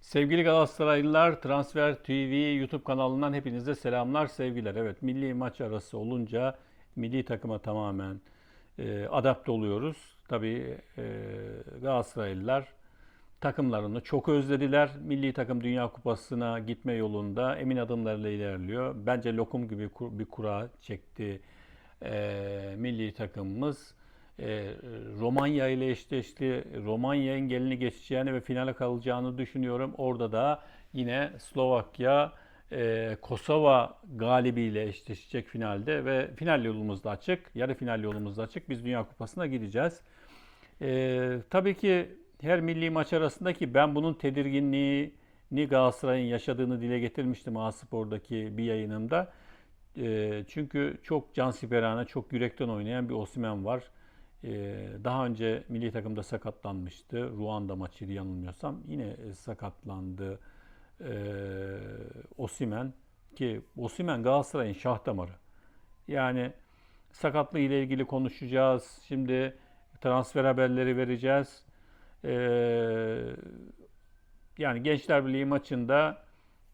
Sevgili Galatasaraylılar, Transfer TV YouTube kanalından hepinize selamlar, sevgiler. Evet, milli maç arası olunca milli takıma tamamen e, adapte oluyoruz. Tabii e, Galatasaraylılar takımlarını çok özlediler. Milli takım Dünya Kupası'na gitme yolunda emin adımlarla ilerliyor. Bence lokum gibi bir kura çekti e, milli takımımız. E, Romanya ile eşleşti. Romanya engelini geçeceğini ve finale kalacağını düşünüyorum. Orada da yine Slovakya e, Kosova galibiyle eşleşecek finalde ve final yolumuz da açık. Yarı final yolumuz da açık. Biz Dünya Kupası'na gideceğiz. E, tabii ki her milli maç arasındaki ben bunun tedirginliğini Galatasaray'ın yaşadığını dile getirmiştim A-Spor'daki bir yayınımda. E, çünkü çok cansiperane, çok yürekten oynayan bir Osimhen var. E, daha önce milli takımda sakatlanmıştı. Ruanda maçıydı yanılmıyorsam. Yine e, sakatlandı e, Osimhen ki Osimhen Galatasaray'ın şah damarı. Yani sakatlığı ile ilgili konuşacağız. Şimdi transfer haberleri vereceğiz. E, yani Gençler Birliği maçında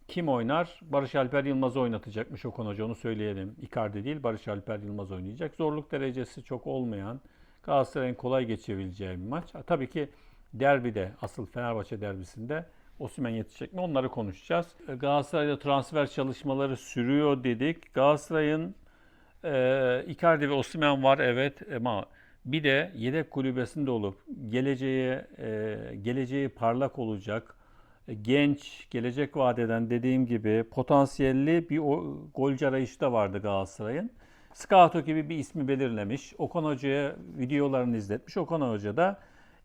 kim oynar? Barış Alper Yılmaz oynatacakmış Okan Hoca onu söyleyelim. Icardi değil Barış Alper Yılmaz oynayacak. Zorluk derecesi çok olmayan Galatasaray'ın kolay geçebileceği bir maç. Tabii ki derbide asıl Fenerbahçe derbisinde Osimhen yetişecek mi onları konuşacağız. E, Galatasaray'da transfer çalışmaları sürüyor dedik. Galatasaray'ın e, Icardi ve Osimhen var evet ama bir de yedek kulübesinde olup geleceğe e, geleceği parlak olacak e, genç, gelecek vadeden dediğim gibi potansiyelli bir golcü arayışı da vardı Galatasaray'ın. Scout gibi bir ismi belirlemiş. Okan Hoca'ya videolarını izletmiş. Okan Hoca da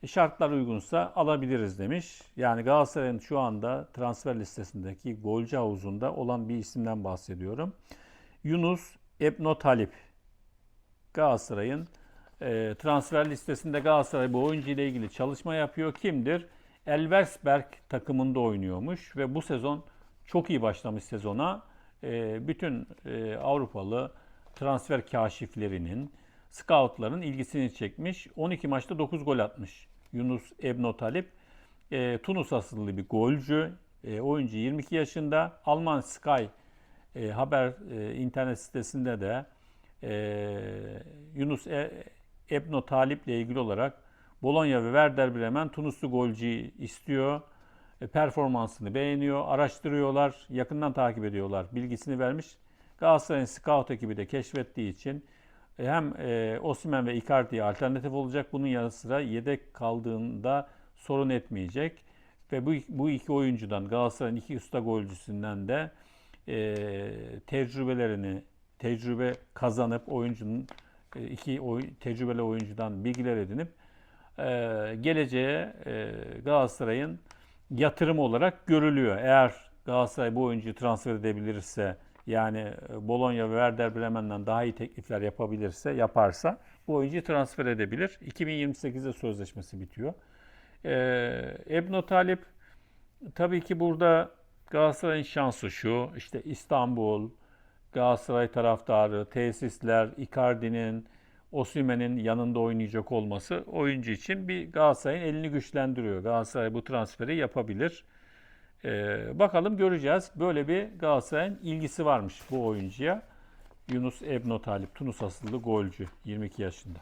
"E, şartlar uygunsa alabiliriz demiş. Yani Galatasaray'ın şu anda transfer listesindeki golcü havuzunda olan bir isimden bahsediyorum. Yunus Ebno Talip. Galatasaray'ın e, transfer listesinde Galatasaray bu oyuncu ile ilgili çalışma yapıyor. Kimdir? Elversberg takımında oynuyormuş ve bu sezon çok iyi başlamış sezona. E, bütün e, Avrupalı transfer kaşiflerinin, scoutların ilgisini çekmiş. 12 maçta 9 gol atmış Yunus Ebno Talip. E, Tunus asıllı bir golcü. E, oyuncu 22 yaşında. Alman Sky e, haber e, internet sitesinde de e, Yunus e, Ebno Talip ile ilgili olarak Bologna ve Werder Bremen Tunuslu golcüyü istiyor. E, performansını beğeniyor, araştırıyorlar, yakından takip ediyorlar. Bilgisini vermiş. Galatasaray'ın scout ekibi de keşfettiği için e, hem e, Osimhen ve Icardi'ye alternatif olacak. Bunun yanı sıra yedek kaldığında sorun etmeyecek. Ve bu, bu iki oyuncudan Galatasaray'ın iki usta golcüsünden de e, tecrübelerini tecrübe kazanıp oyuncunun e, iki oy, tecrübeli oyuncudan bilgiler edinip e, geleceğe e, Galatasaray'ın yatırım olarak görülüyor. Eğer Galatasaray bu oyuncuyu transfer edebilirse yani e, Bologna ve Werder Bremen'den daha iyi teklifler yapabilirse, yaparsa bu oyuncuyu transfer edebilir. 2028'de sözleşmesi bitiyor. Ee, Ebno Talip tabii ki burada Galatasaray'ın şansı şu. işte İstanbul, Galatasaray taraftarı, tesisler, Icardi'nin, Osimhen'in yanında oynayacak olması oyuncu için bir Galatasaray'ın elini güçlendiriyor. Galatasaray bu transferi yapabilir. Ee, bakalım göreceğiz. Böyle bir Galatasaray'ın ilgisi varmış bu oyuncuya. Yunus Ebno Talip, Tunus asıllı golcü, 22 yaşında.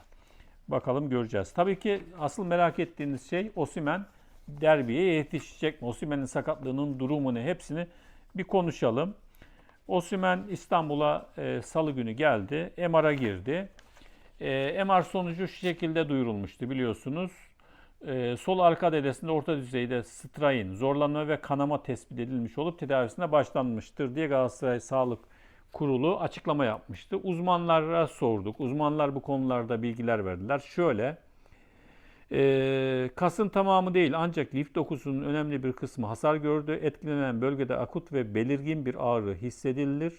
Bakalım göreceğiz. Tabii ki asıl merak ettiğiniz şey Osimhen derbiye yetişecek mi? Osimhen'in sakatlığının durumu ne? Hepsini bir konuşalım. Osimhen İstanbul'a e, salı günü geldi. MR'a girdi. E, MR sonucu şu şekilde duyurulmuştu biliyorsunuz. E, sol arka dedesinde orta düzeyde strain, zorlanma ve kanama tespit edilmiş olup tedavisine başlanmıştır diye Galatasaray Sağlık Kurulu açıklama yapmıştı. Uzmanlara sorduk. Uzmanlar bu konularda bilgiler verdiler. Şöyle, e, kasın tamamı değil ancak lif dokusunun önemli bir kısmı hasar gördü. Etkilenen bölgede akut ve belirgin bir ağrı hissedilir.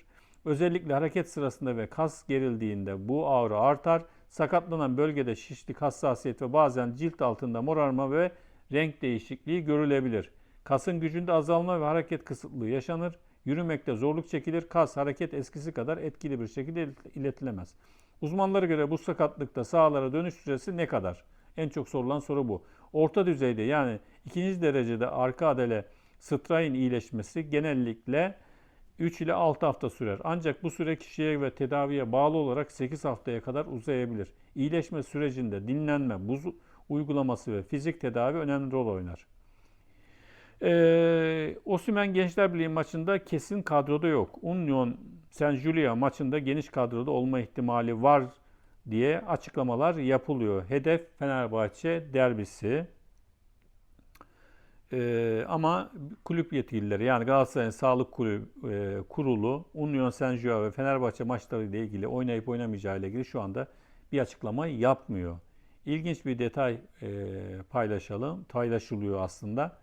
Özellikle hareket sırasında ve kas gerildiğinde bu ağrı artar. Sakatlanan bölgede şişlik, hassasiyet ve bazen cilt altında morarma ve renk değişikliği görülebilir. Kasın gücünde azalma ve hareket kısıtlığı yaşanır. Yürümekte zorluk çekilir. Kas hareket eskisi kadar etkili bir şekilde iletilemez. Uzmanlara göre bu sakatlıkta sahalara dönüş süresi ne kadar? En çok sorulan soru bu. Orta düzeyde yani ikinci derecede arka adele Strain iyileşmesi genellikle 3 ile 6 hafta sürer. Ancak bu süre kişiye ve tedaviye bağlı olarak 8 haftaya kadar uzayabilir. İyileşme sürecinde dinlenme, buz uygulaması ve fizik tedavi önemli rol oynar. Ee, Osimhen Gençler Birliği maçında kesin kadroda yok. Union Saint Julia maçında geniş kadroda olma ihtimali var diye açıklamalar yapılıyor. Hedef Fenerbahçe derbisi. Ee, ama kulüp yetkilileri yani Galatasaray'ın sağlık kulübü, e, kurulu Union Saint ve Fenerbahçe maçları ile ilgili oynayıp oynamayacağı ile ilgili şu anda bir açıklama yapmıyor. İlginç bir detay e, paylaşalım. Paylaşılıyor aslında.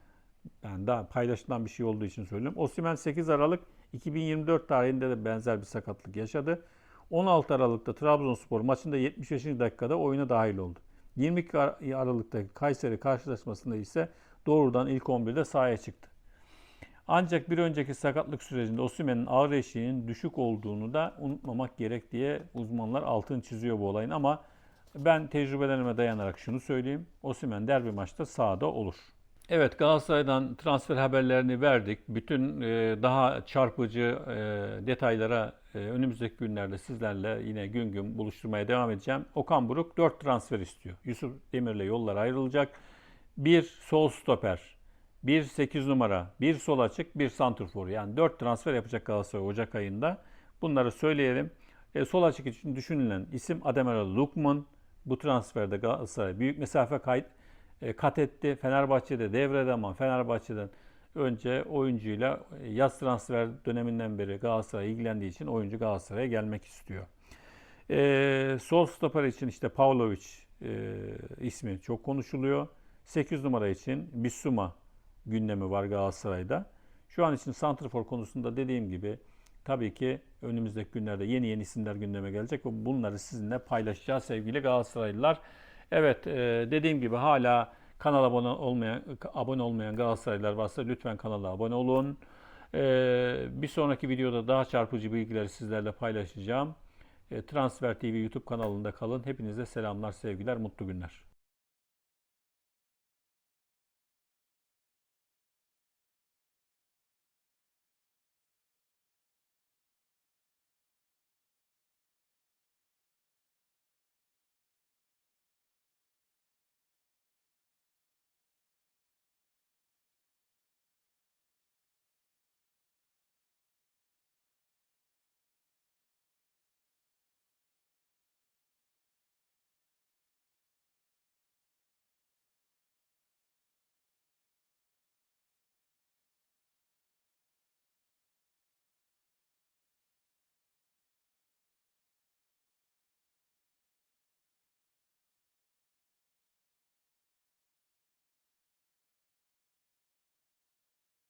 Ben daha paylaşılan bir şey olduğu için söylüyorum. Osimhen 8 Aralık 2024 tarihinde de benzer bir sakatlık yaşadı. 16 Aralık'ta Trabzonspor maçında 75. dakikada oyuna dahil oldu. 22 Ar- Aralık'taki Kayseri karşılaşmasında ise doğrudan ilk 11'de sahaya çıktı. Ancak bir önceki sakatlık sürecinde Osimhen'in ağır eşiğinin düşük olduğunu da unutmamak gerek diye uzmanlar altını çiziyor bu olayın ama ben tecrübelerime dayanarak şunu söyleyeyim. Osimhen derbi maçta sahada olur. Evet Galatasaray'dan transfer haberlerini verdik. Bütün e, daha çarpıcı e, detaylara e, önümüzdeki günlerde sizlerle yine gün gün buluşturmaya devam edeceğim. Okan Buruk 4 transfer istiyor. Yusuf Demir'le yollar ayrılacak. Bir sol stoper, bir 8 numara, bir sol açık, bir santrfor. Yani 4 transfer yapacak Galatasaray Ocak ayında. Bunları söyleyelim. E, sol açık için düşünülen isim Ademola Lukman. Bu transferde Galatasaray büyük mesafe kayıt e, kat etti. Fenerbahçe'de devrede ama Fenerbahçe'den önce oyuncuyla e, yaz transfer döneminden beri Galatasaray ilgilendiği için oyuncu Galatasaray'a gelmek istiyor. E, sol stoper için işte Pavlovic e, ismi çok konuşuluyor. 8 numara için Bissouma gündemi var Galatasaray'da. Şu an için santrfor konusunda dediğim gibi tabii ki önümüzdeki günlerde yeni yeni isimler gündeme gelecek ve bunları sizinle paylaşacağız sevgili Galatasaraylılar. Evet e, dediğim gibi hala kanala abone olmayan abone olmayan Galatasaraylılar varsa lütfen kanala abone olun. E, bir sonraki videoda daha çarpıcı bilgileri sizlerle paylaşacağım. E, Transfer TV YouTube kanalında kalın. Hepinize selamlar, sevgiler, mutlu günler.